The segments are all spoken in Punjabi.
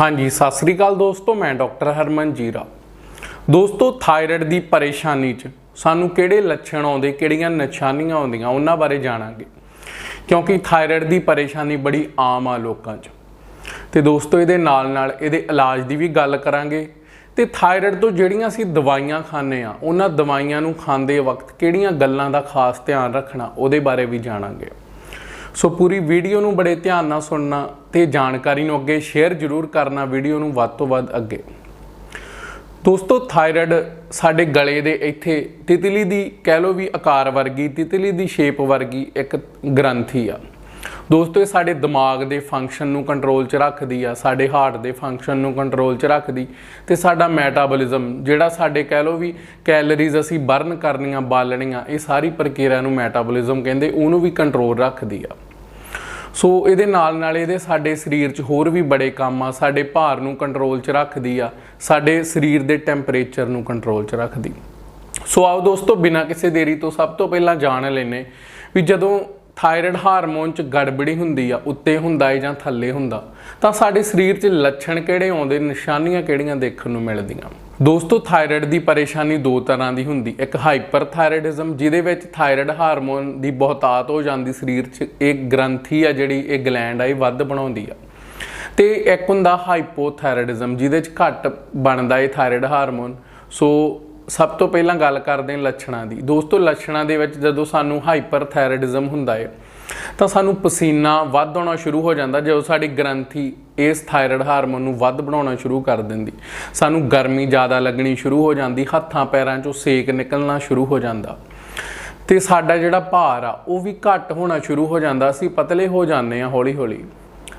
ਹਾਂਜੀ, ਸਤਿ ਸ੍ਰੀ ਅਕਾਲ ਦੋਸਤੋ, ਮੈਂ ਡਾਕਟਰ ਹਰਮਨ ਜੀਰਾ। ਦੋਸਤੋ, ਥਾਇਰਾਇਡ ਦੀ ਪਰੇਸ਼ਾਨੀ 'ਚ ਸਾਨੂੰ ਕਿਹੜੇ ਲੱਛਣ ਆਉਂਦੇ, ਕਿਹੜੀਆਂ ਨਿਸ਼ਾਨੀਆਂ ਆਉਂਦੀਆਂ, ਉਹਨਾਂ ਬਾਰੇ ਜਾਣਾਂਗੇ। ਕਿਉਂਕਿ ਥਾਇਰਾਇਡ ਦੀ ਪਰੇਸ਼ਾਨੀ ਬੜੀ ਆਮ ਆ ਲੋਕਾਂ 'ਚ। ਤੇ ਦੋਸਤੋ, ਇਹਦੇ ਨਾਲ ਨਾਲ ਇਹਦੇ ਇਲਾਜ ਦੀ ਵੀ ਗੱਲ ਕਰਾਂਗੇ। ਤੇ ਥਾਇਰਾਇਡ ਤੋਂ ਜਿਹੜੀਆਂ ਅਸੀਂ ਦਵਾਈਆਂ ਖਾਂਦੇ ਆ ਉਹਨਾਂ ਦਵਾਈਆਂ ਨੂੰ ਖਾਂਦੇ ਵਕਤ ਕਿਹੜੀਆਂ ਗੱਲਾਂ ਦਾ ਖਾਸ ਧਿਆਨ ਰੱਖਣਾ, ਉਹਦੇ ਬਾਰੇ ਵੀ ਜਾਣਾਂਗੇ। ਸੋ ਪੂਰੀ ਵੀਡੀਓ ਨੂੰ ਬੜੇ ਧਿਆਨ ਨਾਲ ਸੁਣਨਾ ਤੇ ਜਾਣਕਾਰੀ ਨੂੰ ਅੱਗੇ ਸ਼ੇਅਰ ਜ਼ਰੂਰ ਕਰਨਾ ਵੀਡੀਓ ਨੂੰ ਵੱਧ ਤੋਂ ਵੱਧ ਅੱਗੇ। ਦੋਸਤੋ, ਥਾਇਰਾਇਡ ਸਾਡੇ ਗਲੇ ਦੇ ਇੱਥੇ ਤਿਤਲੀ ਦੀ ਕਹਿ ਲੋ ਵੀ ਆਕਾਰ ਵਰਗੀ, ਤਿਤਲੀ ਦੀ ਸ਼ੇਪ ਵਰਗੀ ਇੱਕ ਗ੍ਰੰਥੀ ਆ। ਦੋਸਤੋ, ਇਹ ਸਾਡੇ ਦਿਮਾਗ ਦੇ ਫੰਕਸ਼ਨ ਨੂੰ ਕੰਟਰੋਲ 'ਚ ਰੱਖਦੀ ਆ, ਸਾਡੇ ਹਾਰਟ ਦੇ ਫੰਕਸ਼ਨ ਨੂੰ ਕੰਟਰੋਲ 'ਚ ਰੱਖਦੀ ਤੇ ਸਾਡਾ ਮੈਟਾਬੋਲਿਜ਼ਮ ਜਿਹੜਾ ਸਾਡੇ ਕਹਿ ਲੋ ਵੀ ਕੈਲਰੀਜ਼ ਅਸੀਂ ਬਰਨ ਕਰਨੀਆਂ, ਬਾਲਣੀਆਂ, ਇਹ ਸਾਰੀ ਪ੍ਰਕਿਰਿਆ ਨੂੰ ਮੈਟਾਬੋਲਿਜ਼ਮ ਕਹਿੰਦੇ, ਉਹਨੂੰ ਵੀ ਕੰਟਰੋਲ ਰੱਖਦੀ ਆ। ਸੋ ਇਹਦੇ ਨਾਲ ਨਾਲ ਇਹਦੇ ਸਾਡੇ ਸਰੀਰ 'ਚ ਹੋਰ ਵੀ ਬੜੇ ਕੰਮ ਆ, ਸਾਡੇ ਭਾਰ ਨੂੰ ਕੰਟਰੋਲ 'ਚ ਰੱਖਦੀ ਆ, ਸਾਡੇ ਸਰੀਰ ਦੇ ਟੈਂਪਰੇਚਰ ਨੂੰ ਕੰਟਰੋਲ 'ਚ ਰੱਖਦੀ। ਸੋ ਆਓ ਦੋਸਤੋ, ਬਿਨਾਂ ਕਿਸੇ ਦੇਰੀ ਤੋਂ ਸਭ ਤੋਂ ਪਹਿਲਾਂ ਜਾਣ ਲੈਨੇ ਵੀ ਜਦੋਂ ਥਾਇਰਾਇਡ ਹਾਰਮੋਨ 'ਚ ਗੜਬੜੀ ਹੁੰਦੀ ਆ, ਉੱਤੇ ਹੁੰਦਾ ਹੈ ਜਾਂ ਥੱਲੇ ਹੁੰਦਾ, ਤਾਂ ਸਾਡੇ ਸਰੀਰ 'ਚ ਲੱਛਣ ਕਿਹੜੇ ਆਉਂਦੇ, ਨਿਸ਼ਾਨੀਆਂ ਕਿਹੜੀਆਂ ਦੇਖਣ ਨੂੰ ਮਿਲਦੀਆਂ? ਦੋਸਤੋ, ਥਾਇਰਾਇਡ ਦੀ ਪਰੇਸ਼ਾਨੀ ਦੋ ਤਰ੍ਹਾਂ ਦੀ ਹੁੰਦੀ, ਇੱਕ ਹਾਈਪਰਥਾਇਰਾਇਡਿਜ਼ਮ, ਜਿਹਦੇ ਵਿੱਚ ਥਾਇਰਾਇਡ ਹਾਰਮੋਨ ਦੀ ਬਹੁਤਾਤ ਹੋ ਜਾਂਦੀ ਸਰੀਰ 'ਚ, ਇਹ ਗ੍ਰੰਥੀ ਆ ਜਿਹੜੀ ਇਹ ਗਲੈਂਡ ਆ, ਇਹ ਵੱਧ ਬਣਾਉਂਦੀ ਆ। ਤੇ ਇੱਕ ਹੁੰਦਾ ਹਾਈਪੋਥਾਇਰਾਇਡਿਜ਼ਮ, ਜਿਹਦੇ 'ਚ ਘੱਟ ਬਣਦਾ ਹੈ ਥਾਇਰਾਇਡ ਹਾਰਮੋਨ, ਸੋ ਸਭ ਤੋਂ ਪਹਿਲਾਂ ਗੱਲ ਕਰਦੇ ਹਾਂ ਲੱਛਣਾਂ ਦੀ। ਦੋਸਤੋ ਲੱਛਣਾਂ ਦੇ ਵਿੱਚ ਜਦੋਂ ਸਾਨੂੰ ਹਾਈਪਰਥਾਇਰਾਇਡਿਜ਼ਮ ਹੁੰਦਾ ਹੈ ਤਾਂ ਸਾਨੂੰ ਪਸੀਨਾ ਵੱਧ ਆਉਣਾ ਸ਼ੁਰੂ ਹੋ ਜਾਂਦਾ ਜਦੋਂ ਸਾਡੀ ਗ੍ਰੰਥੀ ਇਸ ਥਾਇਰਾਇਡ ਹਾਰਮੋਨ ਨੂੰ ਵੱਧ ਬਣਾਉਣਾ ਸ਼ੁਰੂ ਕਰ ਦਿੰਦੀ। ਸਾਨੂੰ ਗਰਮੀ ਜ਼ਿਆਦਾ ਲੱਗਣੀ ਸ਼ੁਰੂ ਹੋ ਜਾਂਦੀ ਹੱਥਾਂ ਪੈਰਾਂ 'ਚੋਂ ਸੇਕ ਨਿਕਲਣਾ ਸ਼ੁਰੂ ਹੋ ਜਾਂਦਾ। ਤੇ ਸਾਡਾ ਜਿਹੜਾ ਭਾਰ ਆ ਉਹ ਵੀ ਘੱਟ ਹੋਣਾ ਸ਼ੁਰੂ ਹੋ ਜਾਂਦਾ ਅਸੀਂ ਪਤਲੇ ਹੋ ਜਾਂਦੇ ਆ ਹੌਲੀ ਹੌਲੀ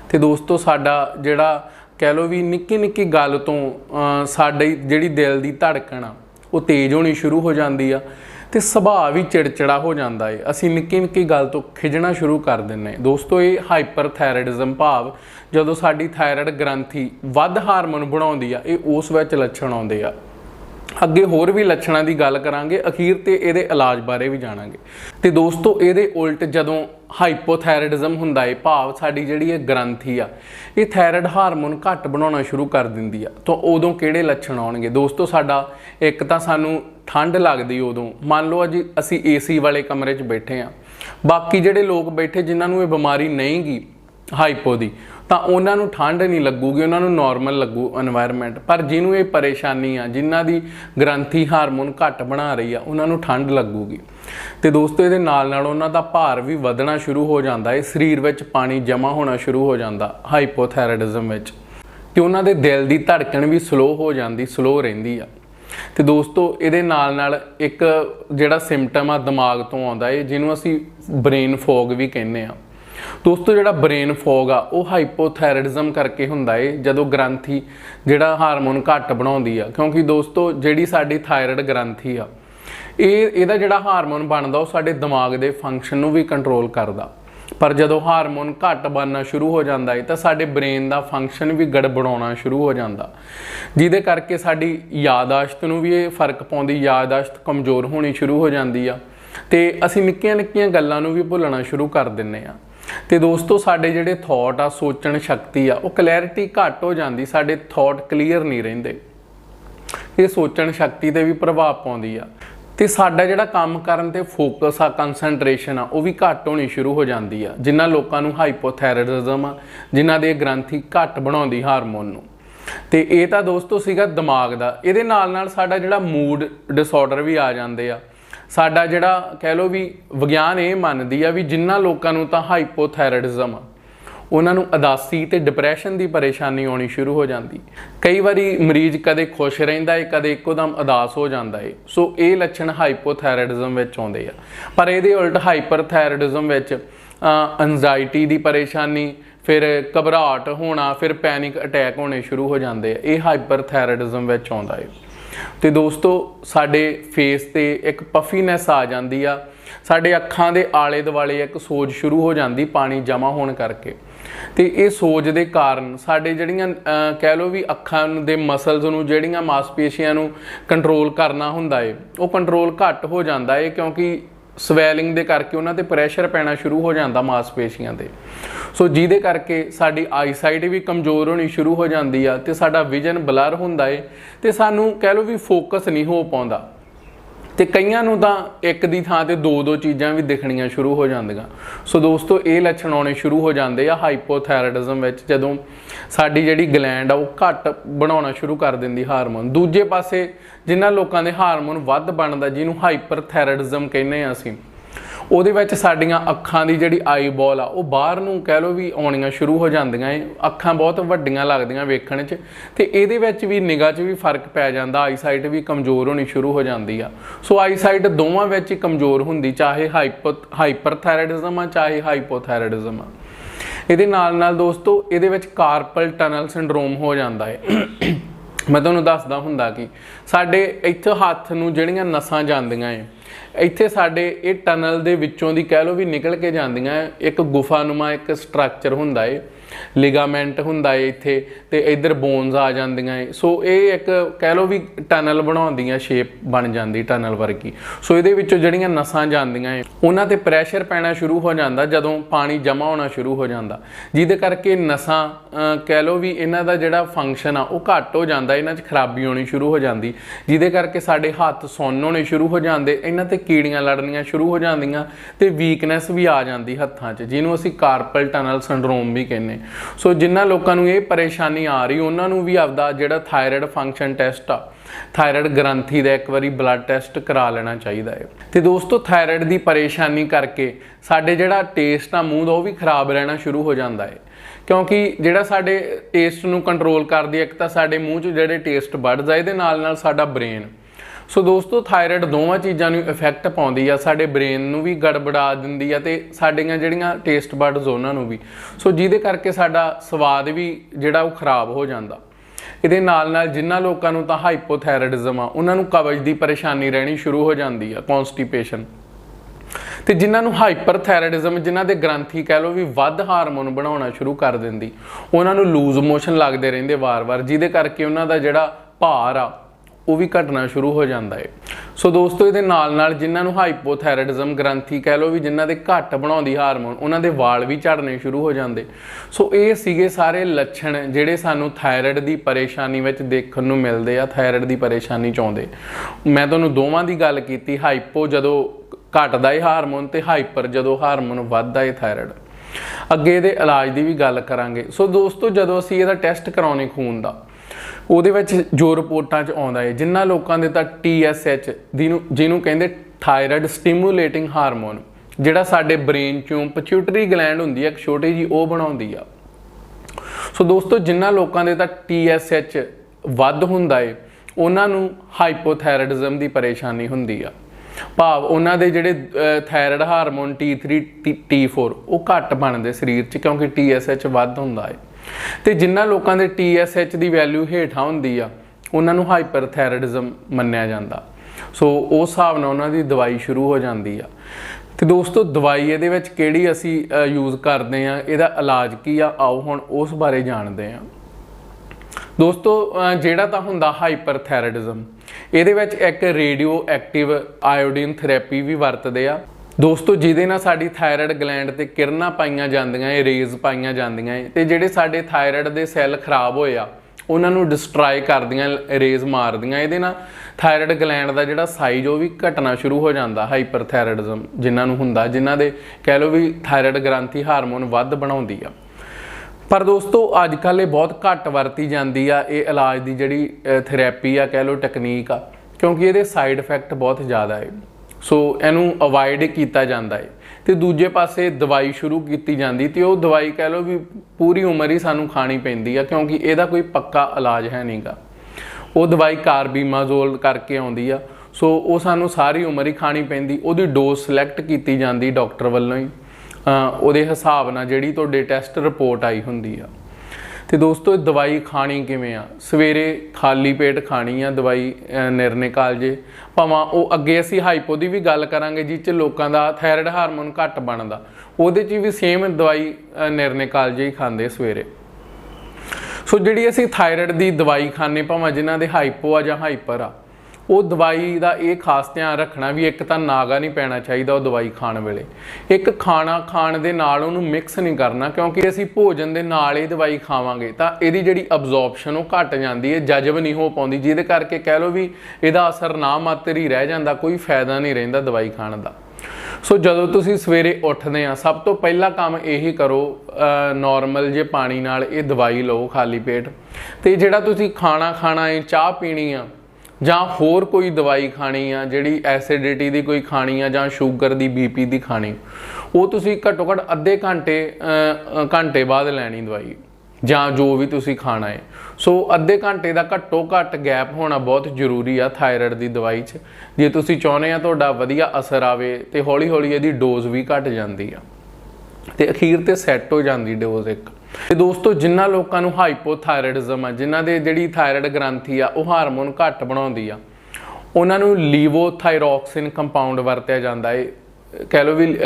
ਤੇ ਦੋਸਤੋ ਸਾਡਾ ਜਿਹੜਾ ਕਹਿ ਲੋ ਵੀ ਨਿੱਕੀ ਨਿੱਕੀ ਗੱਲ ਤੋਂ ਅਹ, ਸਾਡੀ ਜਿਹੜੀ ਦਿਲ ਦੀ ਧੜਕਣ ਆ ਉਹ ਤੇਜ਼ ਹੋਣੀ ਸ਼ੁਰੂ ਹੋ ਜਾਂਦੀ ਆ ਤੇ ਸੁਭਾਅ ਵੀ ਚਿੜਚਿੜਾ ਹੋ ਜਾਂਦਾ ਏ। ਅਸੀਂ ਨਿੱਕੀ ਨਿੱਕੀ ਗੱਲ ਤੋਂ ਖਿਜਣਾ ਸ਼ੁਰੂ ਕਰ ਦਿੰਨੇ ਦੋਸਤੋ, ਇਹ ਹਾਈਪਰਥਾਇਰਾਇਡਿਜ਼ਮ ਭਾਵ ਜਦੋਂ ਸਾਡੀ ਥਾਇਰਾਇਡ ਗ੍ਰੰਥੀ ਵੱਧ ਹਾਰਮੋਨ ਬਣਾਉਂਦੀ ਆ, ਇਹ ਉਸ ਵਿੱਚ ਲੱਛਣ ਆਉਂਦੇ ਆ। ਅੱਗੇ ਹੋਰ ਵੀ ਲੱਛਣਾਂ ਦੀ ਗੱਲ ਕਰਾਂਗੇ, ਅਖੀਰ ਤੇ ਇਹਦੇ ਇਲਾਜ ਬਾਰੇ ਵੀ ਜਾਣਾਂਗੇ। ਤੇ ਦੋਸਤੋ, ਇਹਦੇ ਉਲਟ ਜਦੋਂ ਹਾਈਪੋਥਾਇਰਾਇਡਿਜ਼ਮ ਹੁੰਦਾ ਏ, ਭਾਵ ਸਾਡੀ ਜਿਹੜੀ ਇਹ ਗ੍ਰੰਥੀ ਆ, ਇਹ ਥਾਇਰਾਇਡ ਹਾਰਮੋਨ ਘੱਟ ਬਣਾਉਣਾ ਸ਼ੁਰੂ ਕਰ ਦਿੰਦੀ ਆ, ਤਾਂ ਉਦੋਂ ਕਿਹੜੇ ਲੱਛਣ ਆਉਣਗੇ? ਦੋਸਤੋ, ਸਾਡਾ ਇੱਕ ਤਾਂ ਸਾਨੂੰ ਠੰਡ ਲੱਗਦੀ ਉਦੋਂ। ਮੰਨ ਲਓ ਅੱਜ ਅਸੀਂ ਏਸੀ ਵਾਲੇ ਕਮਰੇ 'ਚ ਬੈਠੇ ਆ। ਬਾਕੀ ਜਿਹੜੇ ਲੋਕ ਬੈਠੇ ਜਿਨ੍ਹਾਂ ਨੂੰ ਇਹ ਬਿਮਾਰੀ ਨਹੀਂ ਗੀ ਹਾਈਪੋ ਦੀ ਤਾਂ ਉਹਨਾਂ ਨੂੰ ਠੰਡ ਨਹੀਂ ਲੱਗੂਗੀ, ਉਹਨਾਂ ਨੂੰ ਨਾਰਮਲ ਲੱਗੂ এনवायरमेंट ਪਰ ਜਿਹਨੂੰ ਇਹ ਪਰੇਸ਼ਾਨੀ ਆ, ਜਿਨ੍ਹਾਂ ਦੀ ਗ੍ਰੰਥੀ ਹਾਰਮੋਨ ਘੱਟ ਬਣਾ ਰਹੀ ਆ, ਉਹਨਾਂ ਨੂੰ ਠੰਡ ਲੱਗੂਗੀ। ਤੇ ਦੋਸਤੋ, ਇਹਦੇ ਨਾਲ ਨਾਲ ਉਹਨਾਂ ਦਾ ਭਾਰ ਵੀ ਵਧਣਾ ਸ਼ੁਰੂ ਹੋ ਜਾਂਦਾ ਹੈ। ਸਰੀਰ ਵਿੱਚ ਪਾਣੀ ਜਮ੍ਹਾਂ ਹੋਣਾ ਸ਼ੁਰੂ ਹੋ ਜਾਂਦਾ ਹਾਈਪੋਥਾਇਰਾਇਡਿਜ਼ਮ ਵਿੱਚ। ਤੇ ਉਹਨਾਂ ਦੇ ਦਿਲ ਦੀ ਧੜਕਣ ਵੀ ਸਲੋ ਹੋ ਜਾਂਦੀ ਸਲੋ ਰਹਿੰਦੀ ਆ। ਤੇ ਦੋਸਤੋ, ਇਹਦੇ ਨਾਲ ਨਾਲ ਇੱਕ ਜਿਹੜਾ ਸਿੰਪਟਮ ਆ ਦਿਮਾਗ ਤੋਂ ਆਉਂਦਾ ਏ ਜਿਹਨੂੰ ਅਸੀਂ ਬ੍ਰੇਨ ਫੋਗ ਵੀ ਕਹਿੰਦੇ ਆ। ਦੋਸਤੋ, ਜਿਹੜਾ ਬ੍ਰੇਨ ਫੋਗ ਆ, ਉਹ ਹਾਈਪੋਥਾਇਰਾਇਡਿਜ਼ਮ ਕਰਕੇ ਹੁੰਦਾ ਏ, ਜਦੋਂ ਗ੍ਰੰਥੀ ਜਿਹੜਾ ਹਾਰਮੋਨ ਘੱਟ ਬਣਾਉਂਦੀ ਆ। ਕਿਉਂਕਿ ਦੋਸਤੋ, ਜਿਹੜੀ ਸਾਡੀ ਥਾਇਰਾਇਡ ਗ੍ਰੰਥੀ ਆ, ਇਹ, ਇਹਦਾ ਜਿਹੜਾ ਹਾਰਮੋਨ ਬਣਦਾ, ਉਹ ਸਾਡੇ ਦਿਮਾਗ ਦੇ ਫੰਕਸ਼ਨ ਨੂੰ ਵੀ ਕੰਟਰੋਲ ਕਰਦਾ। ਪਰ ਜਦੋਂ ਹਾਰਮੋਨ ਘੱਟ ਬਣਨਾ ਸ਼ੁਰੂ ਹੋ ਜਾਂਦਾ ਹੈ ਤਾਂ ਸਾਡੇ ਬ੍ਰੇਨ ਦਾ ਫੰਕਸ਼ਨ ਵੀ ਗੜਬੜਾਉਣਾ ਸ਼ੁਰੂ ਹੋ ਜਾਂਦਾ। ਜਿਹਦੇ ਕਰਕੇ ਸਾਡੀ ਯਾਦਾਸ਼ਤ ਨੂੰ ਵੀ ਇਹ ਫ਼ਰਕ ਪਾਉਂਦੀ, ਯਾਦਾਸ਼ਤ ਕਮਜ਼ੋਰ ਹੋਣੀ ਸ਼ੁਰੂ ਹੋ ਜਾਂਦੀ ਆ। ਤੇ ਅਸੀਂ ਨਿੱਕੀਆਂ ਨਿੱਕੀਆਂ ਗੱਲਾਂ ਨੂੰ ਵੀ ਭੁੱਲਣਾ ਸ਼ੁਰੂ ਕਰ ਦਿੰਨੇ ਆ। ਤੇ ਦੋਸਤੋ, ਸਾਡੇ ਜਿਹੜੇ ਥਾਟ ਆ, ਸੋਚਣ ਸ਼ਕਤੀ ਆ, ਉਹ ਕਲੈਰਿਟੀ ਘੱਟ ਹੋ ਜਾਂਦੀ, ਸਾਡੇ ਥਾਟ ਕਲੀਅਰ ਨਹੀਂ ਰਹਿੰਦੇ। ਇਹ ਸੋਚਣ ਸ਼ਕਤੀ ਤੇ ਵੀ ਪ੍ਰਭਾਵ ਪਾਉਂਦੀ ਆ। ਤੇ ਸਾਡਾ ਜਿਹੜਾ ਕੰਮ ਕਰਨ ਤੇ ਫੋਕਸ ਆ ਕਨਸੈਂਟਰੇਸ਼ਨ ਆ, ਉਹ ਵੀ ਘੱਟ ਹੋਣੀ ਸ਼ੁਰੂ ਹੋ ਜਾਂਦੀ ਆ। ਜਿਨ੍ਹਾਂ ਲੋਕਾਂ ਨੂੰ ਹਾਈਪੋਥਾਇਰਾਇਡਿਜ਼ਮ ਆ ਜਿਨ੍ਹਾਂ ਦੇ ਗ੍ਰੰਥੀ ਘੱਟ ਬਣਾਉਂਦੀ ਹਾਰਮੋਨ ਨੂੰ। ਤੇ ਇਹ ਤਾਂ ਦੋਸਤੋ ਸੀਗਾ ਦਿਮਾਗ ਦਾ। ਇਹਦੇ ਨਾਲ ਨਾਲ ਸਾਡਾ ਜਿਹੜਾ ਮੂਡ ਡਿਸਆਰਡਰ ਵੀ ਆ ਜਾਂਦੇ ਆ। ਸਾਡਾ ਜਿਹੜਾ ਕਹਿ ਲੋ ਵੀ ਵਿਗਿਆਨ ਇਹ ਮੰਨਦੀ ਆ ਵੀ ਜਿਨ੍ਹਾਂ ਲੋਕਾਂ ਨੂੰ ਤਾਂ ਹਾਈਪੋਥਾਇਰਾਇਡਿਜ਼ਮ ਆ, ਉਹਨਾਂ ਨੂੰ ਅਦਾਸੀ ਤੇ ਡਿਪਰੈਸ਼ਨ ਦੀ ਪਰੇਸ਼ਾਨੀ ਆਉਣੀ ਸ਼ੁਰੂ ਹੋ ਜਾਂਦੀ। ਕਈ ਵਾਰੀ ਮਰੀਜ਼ ਕਦੇ ਖੁਸ਼ ਰਹਿੰਦਾ ਏ, ਕਦੇ ਇੱਕੋਦਮ ਉਦਾਸ ਹੋ ਜਾਂਦਾ ਏ। ਸੋ ਇਹ ਲੱਛਣ ਹਾਈਪੋਥਾਇਰਾਇਡਿਜ਼ਮ ਵਿੱਚ ਆਉਂਦੇ ਆ। ਪਰ ਇਹਦੇ ਉਲਟ ਹਾਈਪਰਥਾਇਰਾਇਡਿਜ਼ਮ ਵਿੱਚ ਐਂਜ਼ਾਈਟੀ ਦੀ ਪਰੇਸ਼ਾਨੀ, ਫਿਰ ਘਬਰਾਹਟ ਹੋਣਾ, ਫਿਰ ਪੈਨਿਕ ਅਟੈਕ ਹੋਣੇ ਸ਼ੁਰੂ ਹੋ ਜਾਂਦੇ ਆ। ਇਹ ਹਾਈਪਰਥਾਇਰਾਇਡਿਜ਼ਮ ਵਿੱਚ ਆਉਂਦਾ ਏ। ਤੇ ਦੋਸਤੋ, ਸਾਡੇ ਫੇਸ ਤੇ ਇੱਕ ਪਫੀਨੈਸ ਆ ਜਾਂਦੀ ਆ। ਸਾਡੇ ਅੱਖਾਂ ਦੇ ਆਲੇ ਦੁਆਲੇ ਇੱਕ ਸੋਜ ਸ਼ੁਰੂ ਹੋ ਜਾਂਦੀ, ਪਾਣੀ ਜਮਾ ਹੋਣ ਕਰਕੇ। ਤੇ ਇਹ ਸੋਜ ਦੇ ਕਾਰਨ ਸਾਡੇ ਜਿਹੜੀਆਂ ਕਹਿ ਲਓ ਵੀ ਅੱਖਾਂ ਦੇ ਮਸਲਸ ਨੂੰ, ਜਿਹੜੀਆਂ ਮਾਸਪੇਸ਼ੀਆਂ ਨੂੰ ਕੰਟਰੋਲ ਕਰਨਾ ਹੁੰਦਾ ਏ, ਉਹ ਕੰਟਰੋਲ ਘੱਟ ਹੋ ਜਾਂਦਾ ਏ ਕਿਉਂਕਿ ਸਵੈਲਿੰਗ ਦੇ ਕਰਕੇ ਉਹਨਾਂ ਤੇ ਪ੍ਰੈਸ਼ਰ ਪੈਣਾ ਸ਼ੁਰੂ ਹੋ ਜਾਂਦਾ ਮਾਸਪੇਸ਼ੀਆਂ ਤੇ। ਸੋ ਜਿਹਦੇ ਕਰਕੇ ਸਾਡੀ ਆਈਸਾਈਟ ਵੀ ਕਮਜ਼ੋਰ ਹੋਣੀ ਸ਼ੁਰੂ ਹੋ ਜਾਂਦੀ ਆ ਤੇ ਸਾਡਾ ਵਿਜ਼ਨ ਬਲਰ ਹੁੰਦਾ ਏ ਤੇ ਸਾਨੂੰ ਕਹਿ ਲਓ ਵੀ ਫੋਕਸ ਨਹੀਂ ਹੋ ਪਾਉਂਦਾ। ਤੇ ਕਈਆਂ ਨੂੰ ਤਾਂ ਇੱਕ ਦੀ ਥਾਂ ਤੇ ਦੋ ਦੋ ਚੀਜ਼ਾਂ ਵੀ ਦਿਖਣੀਆਂ ਸ਼ੁਰੂ ਹੋ ਜਾਂਦੀਆਂ। ਸੋ ਦੋਸਤੋ, ਇਹ ਲੱਛਣ ਆਉਣੇ ਸ਼ੁਰੂ ਹੋ ਜਾਂਦੇ ਆ ਹਾਈਪੋਥਾਇਰਾਇਡਿਜ਼ਮ ਵਿੱਚ, ਜਦੋਂ ਸਾਡੀ ਜਿਹੜੀ ਗਲੈਂਡ ਆ ਉਹ ਘੱਟ ਬਣਾਉਣਾ ਸ਼ੁਰੂ ਕਰ ਦਿੰਦੀ ਹਾਰਮੋਨ। ਦੂਜੇ ਪਾਸੇ, ਜਿਨ੍ਹਾਂ ਲੋਕਾਂ ਦੇ ਹਾਰਮੋਨ ਵੱਧ ਬਣਦਾ, ਜਿਹਨੂੰ ਹਾਈਪਰਥਾਇਰਾਇਡਿਜ਼ਮ ਕਹਿੰਦੇ ਆ ਅਸੀਂ ਉਹਦੇ ਵਿੱਚ ਸਾਡੀਆਂ ਅੱਖਾਂ ਦੀ ਜਿਹੜੀ ਆਈਬॉल ਆ, ਉਹ ਬਾਹਰ ਨੂੰ ਕਹਿ ਲਓ ਵੀ ਆਉਣੀਆਂ ਸ਼ੁਰੂ ਹੋ ਜਾਂਦੀਆਂ ਏ। ਅੱਖਾਂ ਬਹੁਤ ਵੱਡੀਆਂ ਲੱਗਦੀਆਂ ਵੇਖਣ 'ਚ। ਤੇ ਇਹਦੇ ਵਿੱਚ ਵੀ ਨਿਗਾਹ 'ਚ ਵੀ ਫ਼ਰਕ ਪੈ ਜਾਂਦਾ ਆਈਸਾਈਟ ਵੀ ਕਮਜ਼ੋਰ ਹੋਣੀ ਸ਼ੁਰੂ ਹੋ ਜਾਂਦੀ ਆ। ਸੋ ਆਈਸਾਈਟ ਦੋਵਾਂ ਵਿੱਚ ਹੀ ਕਮਜ਼ੋਰ ਹੁੰਦੀ, ਚਾਹੇ ਹਾਈਪੋ ਹਾਈਪਰਥਾਇਰਾਇਡਿਜ਼ਮ ਆ, ਚਾਹੇ ਹਾਈਪੋਥਾਇਰਾਇਡਿਜ਼ਮ ਆ। ਇਹਦੇ ਨਾਲ ਨਾਲ ਦੋਸਤੋ, ਇਹਦੇ ਵਿੱਚ ਕਾਰਪਲ ਟਨਲ ਸਿੰਡਰੋਮ ਹੋ ਜਾਂਦਾ ਹੈ ਮੈਂ ਤੁਹਾਨੂੰ ਦੱਸਦਾ ਹੁੰਦਾ ਕਿ ਸਾਡੇ ਇੱਥੇ ਹੱਥ ਨੂੰ ਜਿਹੜੀਆਂ ਨਸਾਂ ਜਾਂਦੀਆਂ ਏ, ਇੱਥੇ ਸਾਡੇ ਇਹ ਟਨਲ ਦੇ ਵਿੱਚੋਂ ਦੀ ਕਹਿ ਲਓ ਵੀ ਨਿਕਲ ਕੇ ਜਾਂਦੀਆਂ ਏ। ਇੱਕ ਗੁਫਾਨੁਮਾ ਇੱਕ ਸਟਰਕਚਰ ਹੁੰਦਾ ਏ ਲਿਗਾਮੈਂਟ ਹੁੰਦਾ ਏ ਇੱਥੇ ਤੇ ਇੱਧਰ ਬੋਨਸ ਆ ਜਾਂਦੀਆਂ ਏ। ਸੋ ਇਹ ਇੱਕ ਕਹਿ ਲਓ ਵੀ ਟਨਲ ਬਣਾਉਂਦੀਆਂ ਸ਼ੇਪ ਬਣ ਜਾਂਦੀ ਟਨਲ ਵਰਗੀ। ਸੋ ਇਹਦੇ ਵਿੱਚੋਂ ਜਿਹੜੀਆਂ ਨਸਾਂ ਜਾਂਦੀਆਂ ਏ, ਉਹਨਾਂ ਤੇ ਪ੍ਰੈਸ਼ਰ ਪੈਣਾ ਸ਼ੁਰੂ ਹੋ ਜਾਂਦਾ ਜਦੋਂ ਪਾਣੀ ਜਮਾ ਹੋਣਾ ਸ਼ੁਰੂ ਹੋ ਜਾਂਦਾ। ਜਿਹਦੇ ਕਰਕੇ ਨਸਾਂ ਕਹਿ ਲਓ ਵੀ ਇਹਨਾਂ ਦਾ ਜਿਹੜਾ ਫੰਕਸ਼ਨ ਆ, ਉਹ ਘੱਟ ਹੋ ਜਾਂਦਾ, ਇਹਨਾਂ 'ਚ ਖਰਾਬੀ ਹੋਣੀ ਸ਼ੁਰੂ ਹੋ ਜਾਂਦੀ। ਜਿਹਦੇ ਕਰਕੇ ਸਾਡੇ ਹੱਥ ਸੁੰਨ ਹੋਣੇ ਸ਼ੁਰੂ ਹੋ ਜਾਂਦੇ, ਇਹਨਾਂ ਤੇ ਕੀੜੀਆਂ ਲੜਨੀਆਂ ਸ਼ੁਰੂ ਹੋ ਜਾਂਦੀਆਂ ਤੇ ਵੀਕਨੈਸ ਵੀ ਆ ਜਾਂਦੀ ਹੱਥਾਂ 'ਚ, ਜਿਹਨੂੰ ਅਸੀਂ ਕਾਰਪਲ ਟਨਲ ਸਿੰਡਰੋਮ ਵੀ ਕਹਿੰਦੇ। ਸੋ ਜਿਨ੍ਹਾਂ ਲੋਕਾਂ ਨੂੰ ਇਹ ਪਰੇਸ਼ਾਨੀ ਆ ਰਹੀ, ਉਹਨਾਂ ਨੂੰ ਵੀ ਆਪਦਾ ਜਿਹੜਾ ਥਾਇਰਾਇਡ ਫੰਕਸ਼ਨ ਟੈਸਟ ਆ ਥਾਇਰਾਇਡ ਗ੍ਰੰਥੀ ਦਾ ਇੱਕ ਵਾਰੀ ਬਲੱਡ ਟੈਸਟ ਕਰਾ ਲੈਣਾ ਚਾਹੀਦਾ ਹੈ। ਤੇ ਦੋਸਤੋ ਥਾਇਰਾਇਡ ਦੀ ਪਰੇਸ਼ਾਨੀ ਕਰਕੇ ਸਾਡੇ ਜਿਹੜਾ ਟੇਸਟ ਆ, ਮੂੰਹ ਦਾ ਉਹ ਵੀ ਖਰਾਬ ਰਹਿਣਾ ਸ਼ੁਰੂ ਹੋ ਜਾਂਦਾ ਹੈ। ਕਿਉਂਕਿ ਜਿਹੜਾ ਸਾਡੇ ਟੇਸਟ ਨੂੰ ਕੰਟਰੋਲ ਕਰਦੀ ਇੱਕ ਤਾਂ ਸਾਡੇ ਮੂੰਹ 'ਚ ਜਿਹੜੇ ਟੇਸਟ ਵੱਧ ਇਹਦੇ ਨਾਲ ਨਾਲ ਸਾਡਾ ਬ੍ਰੇਨ ਸੋ ਦੋਸਤੋ ਥਾਇਰਾਇਡ ਦੋਵਾਂ ਚੀਜ਼ਾਂ ਨੂੰ ਇਫੈਕਟ ਪਾਉਂਦੀ ਆ, ਸਾਡੇ ਬ੍ਰੇਨ ਨੂੰ ਵੀ ਗੜਬੜਾ ਦਿੰਦੀ ਆ ਤੇ ਸਾਡੀਆਂ ਜਿਹੜੀਆਂ ਟੇਸਟ ਬਡਸ ਉਹਨਾਂ ਨੂੰ ਵੀ। ਸੋ ਜਿਹਦੇ ਕਰਕੇ ਸਾਡਾ ਸਵਾਦ ਵੀ ਜਿਹੜਾ ਉਹ ਖਰਾਬ ਹੋ ਜਾਂਦਾ। ਇਹਦੇ ਨਾਲ ਨਾਲ ਜਿਨ੍ਹਾਂ ਲੋਕਾਂ ਨੂੰ ਤਾਂ ਹਾਈਪੋਥਾਇਰਾਇਡਿਜ਼ਮ ਆ, ਉਹਨਾਂ ਨੂੰ ਕਬਜ਼ ਦੀ ਪਰੇਸ਼ਾਨੀ ਰਹਿਣੀ ਸ਼ੁਰੂ ਹੋ ਜਾਂਦੀ ਆ ਕਨਸਟੀਪੇਸ਼ਨ ਤੇ ਜਿਨ੍ਹਾਂ ਨੂੰ ਹਾਈਪਰਥਾਇਰਾਇਡਿਜ਼ਮ ਜਿਨ੍ਹਾਂ ਦੇ ਗ੍ਰੰਥੀ ਕਹਿ ਲਓ ਵੀ ਵੱਧ ਹਾਰਮੋਨ ਬਣਾਉਣਾ ਸ਼ੁਰੂ ਕਰ ਦਿੰਦੀ, ਉਹਨਾਂ ਨੂੰ ਲੂਜ਼ ਮੋਸ਼ਨ ਲੱਗਦੇ ਰਹਿੰਦੇ ਵਾਰ-ਵਾਰ, ਜਿਹਦੇ ਕਰਕੇ ਉਹਨਾਂ ਦਾ ਜਿਹੜਾ ਭਾਰ ਆ ਉਹ ਵੀ ਘਟਣਾ ਸ਼ੁਰੂ ਹੋ ਜਾਂਦਾ ਹੈ ਸੋ ਦੋਸਤੋ, ਇਹਦੇ ਨਾਲ ਨਾਲ ਜਿਨ੍ਹਾਂ ਨੂੰ ਹਾਈਪੋਥਾਇਰਾਇਡਿਜ਼ਮ ਗ੍ਰੰਥੀ ਕਹਿ ਲਓ ਵੀ ਜਿਨ੍ਹਾਂ ਦੇ ਘੱਟ ਬਣਾਉਂਦੀ ਹਾਰਮੋਨ, ਉਹਨਾਂ ਦੇ ਵਾਲ ਵੀ ਝੜਨੇ ਸ਼ੁਰੂ ਹੋ ਜਾਂਦੇ। ਸੋ ਇਹ ਸੀਗੇ ਸਾਰੇ ਲੱਛਣ ਜਿਹੜੇ ਸਾਨੂੰ ਥਾਇਰਾਇਡ ਦੀ ਪਰੇਸ਼ਾਨੀ ਵਿੱਚ ਦੇਖਣ ਨੂੰ ਮਿਲਦੇ ਆ ਥਾਇਰਾਇਡ ਦੀ ਪਰੇਸ਼ਾਨੀ ਚ ਆਉਂਦੇ ਮੈਂ ਤੁਹਾਨੂੰ ਦੋਵਾਂ ਦੀ ਗੱਲ ਕੀਤੀ ਹਾਈਪੋ ਜਦੋਂ ਘਟਦਾ ਹੈ ਹਾਰਮੋਨ ਤੇ ਹਾਈਪਰ ਜਦੋਂ ਹਾਰਮੋਨ ਵੱਧਦਾ ਹੈ ਥਾਇਰਾਇਡ ਅੱਗੇ ਇਹਦੇ ਇਲਾਜ ਦੀ ਵੀ ਗੱਲ ਕਰਾਂਗੇ। ਸੋ ਦੋਸਤੋ, ਜਦੋਂ ਅਸੀਂ ਇਹਦਾ ਟੈਸਟ ਕਰਾਉਨੇ ਖੂਨ ਦਾ ਉਹਦੇ ਵਿੱਚ ਜੋ ਰਿਪੋਰਟਾਂ 'ਚ ਆਉਂਦਾ ਹੈ, ਜਿਨ੍ਹਾਂ ਲੋਕਾਂ ਦੇ ਤਾਂ TSH ਜਿਹਨੂੰ ਜਿਹਨੂੰ ਕਹਿੰਦੇ ਥਾਇਰਾਇਡ ਸਟਿਮੂਲੇਟਿੰਗ ਹਾਰਮੋਨ ਜਿਹੜਾ ਸਾਡੇ ਬ੍ਰੇਨ 'ਚੋਂ ਪਿਚਿਊਟਰੀ ਗਲੈਂਡ ਹੁੰਦੀ ਹੈ, ਇੱਕ ਛੋਟੀ ਜੀ ਉਹ ਬਣਾਉਂਦੀ ਆ। ਸੋ ਦੋਸਤੋ, ਜਿਨ੍ਹਾਂ ਲੋਕਾਂ ਦੇ ਤਾਂ TSH ਵੱਧ ਹੁੰਦਾ ਏ, ਉਹਨਾਂ ਨੂੰ ਹਾਈਪੋਥਾਇਰਾਇਡਿਜ਼ਮ ਦੀ ਪਰੇਸ਼ਾਨੀ ਹੁੰਦੀ ਆ। ਭਾਵ ਉਹਨਾਂ ਦੇ ਜਿਹੜੇ thyroid hormone T3 T- T4 ਉਹ ਘੱਟ ਬਣਦੇ ਸਰੀਰ 'ਚ, ਕਿਉਂਕਿ TSH ਵੱਧ ਹੁੰਦਾ ਏ। ਤੇ ਜਿਨ੍ਹਾਂ ਲੋਕਾਂ ਦੇ TSH ਦੀ ਵੈਲਿਊ ਹੇਠਾਂ ਹੁੰਦੀ ਆ, ਉਹਨਾਂ ਨੂੰ ਹਾਈਪਰਥਾਇਰਾਇਡਿਜ਼ਮ ਮੰਨਿਆ ਜਾਂਦਾ। ਸੋ ਉਸ ਹਿਸਾਬ ਨਾਲ ਉਹਨਾਂ ਦੀ ਦਵਾਈ ਸ਼ੁਰੂ ਹੋ ਜਾਂਦੀ ਆ। ਤੇ ਦੋਸਤੋ, ਦਵਾਈ ਇਹਦੇ ਵਿੱਚ ਕਿਹੜੀ ਅਸੀਂ ਯੂਜ਼ ਕਰਦੇ ਆ, ਇਹਦਾ ਇਲਾਜ ਕੀ ਆ, ਆਓ ਹੁਣ ਉਸ ਬਾਰੇ ਜਾਣਦੇ ਆ। ਦੋਸਤੋ ਜਿਹੜਾ ਤਾਂ ਹੁੰਦਾ ਹਾਈਪਰਥਾਇਰਾਇਡਿਜ਼ਮ ਇਹਦੇ ਵਿੱਚ ਇੱਕ ਰੇਡੀਓ ਐਕਟਿਵ ਆਇਓਡੀਨ ਥੈਰੇਪੀ ਵੀ ਵਰਤਦੇ ਆ। ਦੋਸਤੋ, ਜਿਹਦੇ ਨਾਲ ਸਾਡੀ ਥਾਇਰਾਇਡ ਗਲੈਂਡ ਤੇ ਕਿਰਨਾਂ ਪਾਈਆਂ ਜਾਂਦੀਆਂ ਏ ਰੇਜ਼ ਪਾਈਆਂ ਜਾਂਦੀਆਂ ਏ, ਤੇ ਜਿਹੜੇ ਸਾਡੇ ਥਾਇਰਾਇਡ ਦੇ ਸੈੱਲ ਖਰਾਬ ਹੋਏ ਆ, ਉਹਨਾਂ ਨੂੰ ਡਿਸਟਰਾਏ ਕਰਦੀਆਂ ਰੇਜ਼ ਮਾਰਦੀਆਂ। ਇਹਦੇ ਨਾਲ ਥਾਇਰਾਇਡ ਗਲੈਂਡ ਦਾ ਜਿਹੜਾ ਸਾਈਜ਼ ਉਹ ਵੀ ਘਟਣਾ ਸ਼ੁਰੂ ਹੋ ਜਾਂਦਾ ਹਾਈਪਰਥਾਇਰਾਇਡਿਜ਼ਮ ਜਿਨ੍ਹਾਂ ਨੂੰ ਹੁੰਦਾ, ਜਿਨ੍ਹਾਂ ਦੇ ਕਹਿ ਲਓ ਵੀ ਥਾਇਰਾਇਡ ਗ੍ਰੰਥੀ ਹਾਰਮੋਨ ਵੱਧ ਬਣਾਉਂਦੀ ਆ। ਪਰ ਦੋਸਤੋ ਅੱਜ ਕੱਲ ਇਹ ਬਹੁਤ ਘੱਟ ਵਰਤੀ ਜਾਂਦੀ ਆ, ਇਹ ਇਲਾਜ ਦੀ ਜਿਹੜੀ ਥੈਰੇਪੀ ਆ, ਕਹਿ ਲਓ ਟੈਕਨੀਕ ਆ, ਕਿਉਂਕਿ ਇਹਦੇ ਸਾਈਡ ਇਫੈਕਟ ਬਹੁਤ ਜ਼ਿਆਦਾ ਹੈ ਸੋ ਇਹਨੂੰ ਅਵਾਇਡ ਕੀਤਾ ਜਾਂਦਾ ਹੈ ਤੇ ਦੂਜੇ ਪਾਸੇ ਦਵਾਈ ਸ਼ੁਰੂ ਕੀਤੀ ਜਾਂਦੀ, ਤੇ ਉਹ ਦਵਾਈ ਕਹਿ ਲਓ ਵੀ ਪੂਰੀ ਉਮਰ ਹੀ ਸਾਨੂੰ ਖਾਣੀ ਪੈਂਦੀ ਆ, ਕਿਉਂਕਿ ਇਹਦਾ ਕੋਈ ਪੱਕਾ ਇਲਾਜ ਹੈ ਨਹੀਂਗਾ ਉਹ ਦਵਾਈ ਕਾਰਬੀਮਾਜ਼ੋਲ ਕਰਕੇ ਆਉਂਦੀ ਆ, ਸੋ ਉਹ ਸਾਨੂੰ ਸਾਰੀ ਉਮਰ ਹੀ ਖਾਣੀ ਪੈਂਦੀ। ਉਹਦੀ ਡੋਜ਼ ਸਿਲੈਕਟ ਕੀਤੀ ਜਾਂਦੀ ਡਾਕਟਰ ਵੱਲੋਂ ਹੀ। ਉਹਦੇ ਹਿਸਾਬ ਨਾਲ ਜਿਹੜੀ ਤੁਹਾਡੇ ਟੈਸਟ ਰਿਪੋਰਟ ਆਈ ਹੁੰਦੀ ਆ। ਤੇ ਦੋਸਤੋ, ਇਹ ਦਵਾਈ ਖਾਣੀ ਕਿਵੇਂ ਆ? ਸਵੇਰੇ ਖਾਲੀ ਪੇਟ ਖਾਣੀ ਆ ਦਵਾਈ ਅਹ ਨਿਰਣੇ ਕਾਲਜੇ। ਭਾਵੇਂ ਉਹ ਅੱਗੇ ਅਸੀਂ ਹਾਈਪੋ ਦੀ ਵੀ ਗੱਲ ਕਰਾਂਗੇ ਜਿਸ ਚ ਲੋਕਾਂ ਦਾ ਥਾਇਰਾਇਡ ਹਾਰਮੋਨ ਘੱਟ ਬਣਦਾ। ਉਹਦੇ ਚ ਵੀ ਸੇਮ ਦਵਾਈ ਅਹ ਨਿਰਣੇ ਕਾਲਜੇ ਹੀ ਖਾਂਦੇ ਸਵੇਰੇ। ਸੋ ਜਿਹੜੀ ਅਸੀਂ ਥਾਇਰਾਇਡ ਦੀ ਦਵਾਈ ਖਾਣੇ ਭਾਵੇਂ ਜਿਨ੍ਹਾਂ ਦੇ ਹਾਈਪੋ ਆ ਜਾਂ ਹਾਈਪਰ ਆ ਉਹ ਦਵਾਈ ਦਾ ਇਹ ਖਾਸ ਧਿਆਨ ਰੱਖਣਾ ਵੀ ਇੱਕ ਤਾਂ ਨਾਗਾ ਨਹੀਂ ਪੈਣਾ ਚਾਹੀਦਾ ਉਹ ਦਵਾਈ ਖਾਣ ਵੇਲੇ। ਇੱਕ ਖਾਣਾ ਖਾਣ ਦੇ ਨਾਲ ਉਹਨੂੰ ਮਿਕਸ ਨਹੀਂ ਕਰਨਾ ਕਿਉਂਕਿ ਅਸੀਂ ਭੋਜਨ ਦੇ ਨਾਲ ਇਹ ਦਵਾਈ ਖਾਵਾਂਗੇ ਤਾਂ ਇਹਦੀ ਜਿਹੜੀ ਅਬਜ਼ੌਰਪਸ਼ਨ ਉਹ ਘਟ ਜਾਂਦੀ ਹੈ, ਜਜ਼ਬ ਨਹੀਂ ਹੋ ਪਾਉਂਦੀ। ਜਿਹਦੇ ਕਰਕੇ ਕਹਿ ਲਓ ਵੀ ਇਹਦਾ ਅਸਰ ਨਾ ਮਾਤਰ ਹੀ ਰਹਿ ਜਾਂਦਾ, ਕੋਈ ਫਾਇਦਾ ਨਹੀਂ ਰਹਿੰਦਾ ਦਵਾਈ ਖਾਣ ਦਾ। ਸੋ ਜਦੋਂ ਤੁਸੀਂ ਸਵੇਰੇ ਉੱਠਦੇ ਆ, ਸਭ ਤੋਂ ਪਹਿਲਾ ਕੰਮ ਇਹੀ ਕਰੋ ਨਾਰਮਲ ਜੇ ਪਾਣੀ ਨਾਲ ਇਹ ਦਵਾਈ ਲਓ ਖਾਲੀ ਪੇਟ। ਤੇ ਜਿਹੜਾ ਤੁਸੀਂ ਖਾਣਾ ਖਾਣਾ ਹੈ ਚਾਹ ਪੀਣੀ ਆ ਜਾਂ ਹੋਰ ਕੋਈ ਦਵਾਈ ਖਾਣੀ ਆ, ਜਿਹੜੀ ਐਸਿਡਿਟੀ ਦੀ ਕੋਈ ਖਾਣੀ ਆ ਜਾਂ ਸ਼ੂਗਰ ਦੀ ਬੀਪੀ ਦੀ ਖਾਣੀ, ਉਹ ਤੁਸੀਂ ਘੱਟੋ ਘੱਟ ਅੱਧੇ ਘੰਟੇ ਘੰਟੇ ਬਾਅਦ ਲੈਣੀ ਦਵਾਈ, ਜਾਂ ਜੋ ਵੀ ਤੁਸੀਂ ਖਾਣਾ ਹੈ ਸੋ ਅੱਧੇ ਘੰਟੇ ਦਾ ਘੱਟੋ ਘੱਟ ਗੈਪ ਹੋਣਾ ਬਹੁਤ ਜ਼ਰੂਰੀ ਆ ਥਾਇਰਾਇਡ ਦੀ ਦਵਾਈ 'ਚ। ਜੇ ਤੁਸੀਂ ਚਾਹੁੰਦੇ ਆ ਤੁਹਾਡਾ ਵਧੀਆ ਅਸਰ ਆਵੇ, ਤੇ ਹੌਲੀ ਹੌਲੀ ਇਹਦੀ ਡੋਜ਼ ਵੀ ਘਟ ਜਾਂਦੀ ਆ। ਤੇ ਅਖੀਰ ਤੇ ਸੈੱਟ ਹੋ ਜਾਂਦੀ ਡੋਜ਼ ਇੱਕ। ਤੇ ਦੋਸਤੋ ਜਿਨ੍ਹਾਂ ਲੋਕਾਂ ਨੂੰ ਹਾਈਪੋਥਾਇਰਾਇਡਿਜ਼ਮ ਆ ਜਿਨ੍ਹਾਂ ਦੇ ਜਿਹੜੀ ਥਾਇਰਾਇਡ ਗ੍ਰੰਥੀ ਆ, ਉਹ ਹਾਰਮੋਨ ਘੱਟ ਬਣਾਉਂਦੀ ਆ, ਉਹਨਾਂ ਨੂੰ ਲੀਵੋਥਾਇਰੋਕਸਿਨ ਕੰਪਾਊਂਡ ਵਰਤਿਆ ਜਾਂਦਾ ਏ। ਕਹਿ ਲਓ ਵੀ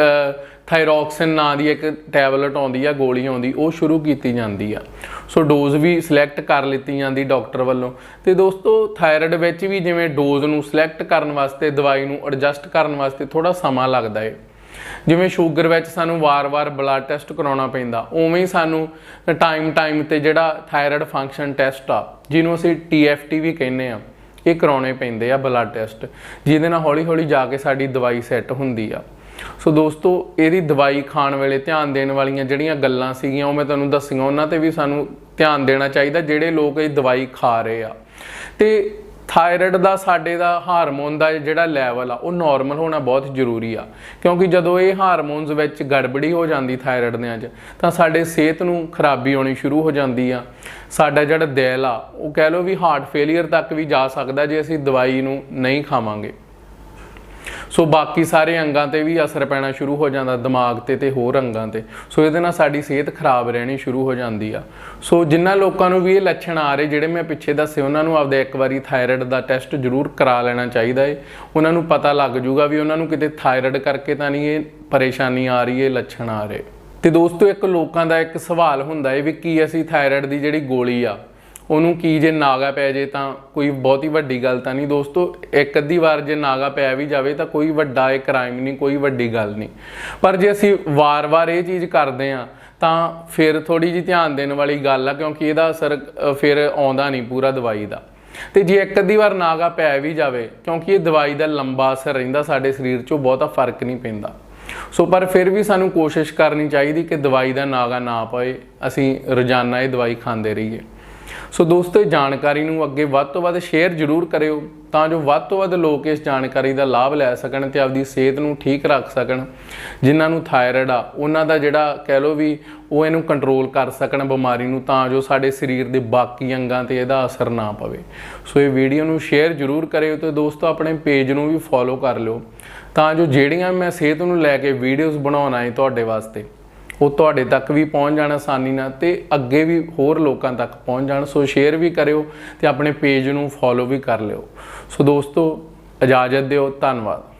ਥਾਇਰੋਕਸਿਨ ਨਾਂ ਦੀ ਇੱਕ ਟੈਬਲੇਟ ਆਉਂਦੀ ਆ, ਗੋਲੀ ਆਉਂਦੀ, ਉਹ ਸ਼ੁਰੂ ਕੀਤੀ ਜਾਂਦੀ ਆ। ਸੋ ਡੋਜ਼ ਵੀ ਸਿਲੈਕਟ ਕਰ ਲਿੱਤੀ ਜਾਂਦੀ ਡਾਕਟਰ ਵੱਲੋਂ। ਤੇ ਦੋਸਤੋ ਥਾਇਰਾਇਡ ਵਿੱਚ ਵੀ ਜਿਵੇਂ ਡੋਜ਼ ਨੂੰ ਸਿਲੈਕਟ ਕਰਨ ਵਾਸਤੇ, ਦਵਾਈ ਨੂੰ ਐਡਜਸਟ ਕਰਨ ਵਾਸਤੇ ਥੋੜਾ ਸਮਾਂ ਲੱਗਦਾ ਏ। ਜਿਵੇਂ ਸ਼ੂਗਰ ਵਿੱਚ ਸਾਨੂੰ ਵਾਰ-ਵਾਰ ਬਲੱਡ ਟੈਸਟ ਕਰਾਉਣਾ ਪੈਂਦਾ, ਉਵੇਂ ਹੀ ਸਾਨੂੰ ਟਾਈਮ ਟਾਈਮ ਤੇ ਜਿਹੜਾ ਥਾਇਰਾਇਡ ਫੰਕਸ਼ਨ ਟੈਸਟ ਆ, ਜਿਹਨੂੰ ਅਸੀਂ TFT ਵੀ ਕਹਿੰਦੇ ਆ, ਇਹ ਕਰਾਉਣੇ ਪੈਂਦੇ ਆ ਬਲੱਡ ਟੈਸਟ ਜਿਹਦੇ ਨਾਲ ਹੌਲੀ-ਹੌਲੀ ਜਾ ਕੇ ਸਾਡੀ ਦਵਾਈ ਸੈੱਟ ਹੁੰਦੀ ਆ। ਸੋ ਦੋਸਤੋ, ਇਹਦੀ ਦਵਾਈ ਖਾਣ ਵੇਲੇ ਧਿਆਨ ਦੇਣ ਵਾਲੀਆਂ ਜਿਹੜੀਆਂ ਗੱਲਾਂ ਸੀਗੀਆਂ, ਉਹ ਮੈਂ ਤੁਹਾਨੂੰ ਦੱਸੀਆਂ, ਉਹਨਾਂ ਤੇ ਵੀ ਸਾਨੂੰ ਧਿਆਨ ਦੇਣਾ ਚਾਹੀਦਾ, ਜਿਹੜੇ ਲੋਕ ਇਹ ਦਵਾਈ ਖਾ ਰਹੇ ਆ। ਤੇ ਥਾਇਰਾਇਡ ਦਾ ਸਾਡੇ ਦਾ ਹਾਰਮੋਨ ਦਾ ਜਿਹੜਾ ਲੈਵਲ ਆ, ਉਹ ਨਾਰਮਲ ਹੋਣਾ ਬਹੁਤ ਜ਼ਰੂਰੀ ਆ। ਕਿਉਂਕਿ ਜਦੋਂ ਇਹ ਹਾਰਮੋਨਸ ਵਿੱਚ ਗੜਬੜੀ ਹੋ ਜਾਂਦੀ ਥਾਇਰਾਇਡ ਦੇ ਵਿੱਚ ਤਾਂ ਸਾਡੇ ਸਿਹਤ ਨੂੰ ਖਰਾਬੀ ਆਉਣੀ ਸ਼ੁਰੂ ਹੋ ਜਾਂਦੀ ਆ। ਸਾਡਾ ਜਿਹੜਾ ਦਿਲ ਆ, ਉਹ ਕਹਿ ਲਓ ਵੀ ਹਾਰਟ ਫੇਲਿਅਰ ਤੱਕ ਵੀ ਜਾ ਸਕਦਾ ਜੇ ਅਸੀਂ ਦਵਾਈ ਨੂੰ ਨਹੀਂ ਖਾਵਾਂਗੇ। ਸੋ ਬਾਕੀ ਸਾਰੇ ਅੰਗਾਂ ਤੇ ਵੀ ਅਸਰ ਪੈਣਾ ਸ਼ੁਰੂ ਹੋ ਜਾਂਦਾ, ਦਿਮਾਗ ਤੇ ਤੇ ਹੋਰ ਅੰਗਾਂ ਤੇ। ਸੋ ਇਹਦੇ ਨਾਲ ਸਾਡੀ ਸਿਹਤ ਖਰਾਬ ਰਹਿਣੀ ਸ਼ੁਰੂ ਹੋ ਜਾਂਦੀ ਆ। ਸੋ ਜਿਨ੍ਹਾਂ ਲੋਕਾਂ ਨੂੰ ਵੀ ਇਹ ਲੱਛਣ ਆ ਰਹੇ, ਜਿਹੜੇ ਮੈਂ ਪਿੱਛੇ ਦੱਸੇ, ਉਹਨਾਂ ਨੂੰ ਆਪਦੇ ਇੱਕ ਵਾਰੀ ਥਾਇਰਾਇਡ ਦਾ ਟੈਸਟ ਜ਼ਰੂਰ ਕਰਾ ਲੈਣਾ ਚਾਹੀਦਾ ਏ। ਉਹਨਾਂ ਨੂੰ ਪਤਾ ਲੱਗ ਜੂਗਾ ਵੀ ਉਹਨਾਂ ਨੂੰ ਕਿਤੇ ਥਾਇਰਾਇਡ ਕਰਕੇ ਤਾਂ ਨਹੀਂ ਇਹ ਪਰੇਸ਼ਾਨੀ ਆ ਰਹੀ ਹੈ ਲੱਛਣ ਆ ਰਹੇ। ਤੇ ਦੋਸਤੋ, ਇੱਕ ਲੋਕਾਂ ਦਾ ਇੱਕ ਸਵਾਲ ਹੁੰਦਾ ਏ ਵੀ ਕੀ ਅਸੀਂ ਥਾਇਰਾਇਡ ਦੀ ਜਿਹੜੀ ਗੋਲੀ ਆ ਉਹਨੂੰ ਕੀ ਜੇ ਨਾਗਾ ਪੈ ਜੇ ਤਾਂ ਕੋਈ ਬਹੁਤੀ ਵੱਡੀ ਗੱਲ ਤਾਂ ਨਹੀਂ ਦੋਸਤੋ, ਇੱਕ ਅੱਧੀ ਵਾਰ ਜੇ ਨਾਗਾ ਪੈ ਵੀ ਜਾਵੇ ਤਾਂ ਕੋਈ ਵੱਡਾ ਇਹ ਕ੍ਰਾਈਮ ਨਹੀਂ, ਕੋਈ ਵੱਡੀ ਗੱਲ ਨਹੀਂ। ਪਰ ਜੇ ਅਸੀਂ ਵਾਰ-ਵਾਰ ਇਹ ਚੀਜ਼ ਕਰਦੇ ਆ ਤਾਂ ਫਿਰ ਥੋੜੀ ਜਿਹੀ ਧਿਆਨ ਦੇਣ ਵਾਲੀ ਗੱਲ ਆ, ਕਿਉਂਕਿ ਇਹਦਾ ਅਸਰ ਫਿਰ ਆਉਂਦਾ ਨਹੀਂ ਪੂਰਾ ਦਵਾਈ ਦਾ। ਤੇ ਜੇ ਇੱਕ ਅੱਧੀ ਵਾਰ ਨਾਗਾ ਪੈ ਵੀ ਜਾਵੇ, ਕਿਉਂਕਿ ਇਹ ਦਵਾਈ ਦਾ ਲੰਬਾ ਅਸਰ ਰਹਿੰਦਾ, ਸਾਡੇ ਸਰੀਰ 'ਚੋਂ ਬਹੁਤਾ ਫ਼ਰਕ ਨਹੀਂ ਪੈਂਦਾ। ਸੋ, ਪਰ ਫਿਰ ਵੀ ਸਾਨੂੰ ਕੋਸ਼ਿਸ਼ ਕਰਨੀ ਚਾਹੀਦੀ ਕਿ ਦਵਾਈ ਦਾ ਨਾਗਾ ਨਾ ਪਏ, ਅਸੀਂ ਰੋਜ਼ਾਨਾ ਇਹ ਦਵਾਈ ਖਾਂਦੇ ਰਹੀਏ। ਸੋ ਦੋਸਤੋ, ਇਹ ਜਾਣਕਾਰੀ ਨੂੰ ਅੱਗੇ ਵੱਧ ਤੋਂ ਵੱਧ ਸ਼ੇਅਰ ਜ਼ਰੂਰ ਕਰਿਓ, ਤਾਂ ਜੋ ਵੱਧ ਤੋਂ ਵੱਧ ਲੋਕ ਇਸ ਜਾਣਕਾਰੀ ਦਾ ਲਾਭ ਲੈ ਸਕਣ ਤੇ ਆਪਦੀ ਸਿਹਤ ਨੂੰ ਠੀਕ ਰੱਖ ਸਕਣ। ਜਿਨ੍ਹਾਂ ਨੂੰ ਥਾਇਰਾਇਡ ਆ, ਉਹਨਾਂ ਦਾ ਜਿਹੜਾ ਕਹਿ ਲਓ ਵੀ ਉਹ ਇਹਨੂੰ ਕੰਟਰੋਲ ਕਰ ਸਕਣ ਬਿਮਾਰੀ ਨੂੰ, ਤਾਂ ਜੋ ਸਾਡੇ ਸਰੀਰ ਦੇ ਬਾਕੀ ਅੰਗਾਂ ਤੇ ਇਹਦਾ ਅਸਰ ਨਾ ਪਵੇ। ਸੋ ਇਹ ਵੀਡੀਓ ਨੂੰ ਸ਼ੇਅਰ ਜ਼ਰੂਰ ਕਰਿਓ ਤੇ ਦੋਸਤੋ, ਆਪਣੇ ਪੇਜ ਨੂੰ ਵੀ ਫੋਲੋ ਕਰ ਲਿਓ। ਤਾਂ ਜੋ ਜਿਹੜੀਆਂ ਮੈਂ ਸਿਹਤ ਨੂੰ ਲੈ ਕੇ ਵੀਡੀਓਜ਼ ਬਣਾਉਣਾ ਹੈ ਤੁਹਾਡੇ ਵਾਸਤੇ ਉਹ ਤੁਹਾਡੇ ਤੱਕ ਵੀ ਪਹੁੰਚ ਜਾਣ ਆਸਾਨੀ ਨਾਲ ਤੇ ਅੱਗੇ ਵੀ ਹੋਰ ਲੋਕਾਂ ਤੱਕ ਪਹੁੰਚ ਜਾਣ। ਸੋ ਸ਼ੇਅਰ ਵੀ ਕਰਿਓ ਤੇ ਆਪਣੇ ਪੇਜ ਨੂੰ ਫੋਲੋ ਵੀ ਕਰ ਲਿਓ। ਸੋ ਦੋਸਤੋ, ਇਜਾਜ਼ਤ ਦਿਓ। ਧੰਨਵਾਦ।